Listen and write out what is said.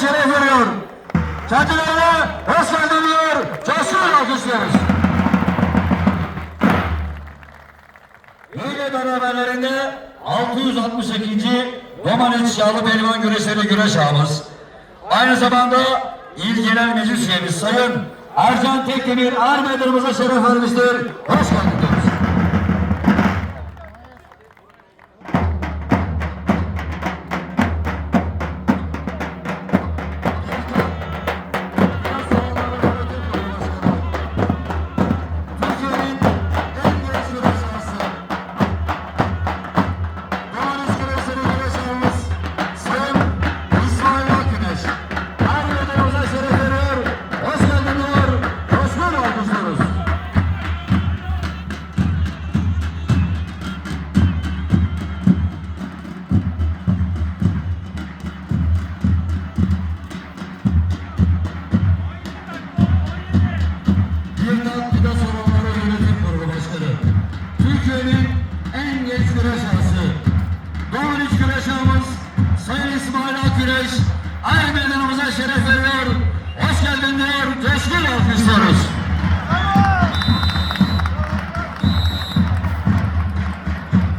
şeref veriyor. Kendilerine hoş geldin diyor. Coşkun. Hile beraberlerinde 662. Domanet Şahlı Pehlivan Güreşleri Güreş Ağımız. Aynı zamanda İl Genel Meclis Üyemiz Sayın Ercan Tekdemir Armedırımıza şeref vermiştir. Hoş geldiniz. Cumhuriyet Güreş Arası. Doğru güreş aramız Sayın İsmail Akgüreş, Ermeden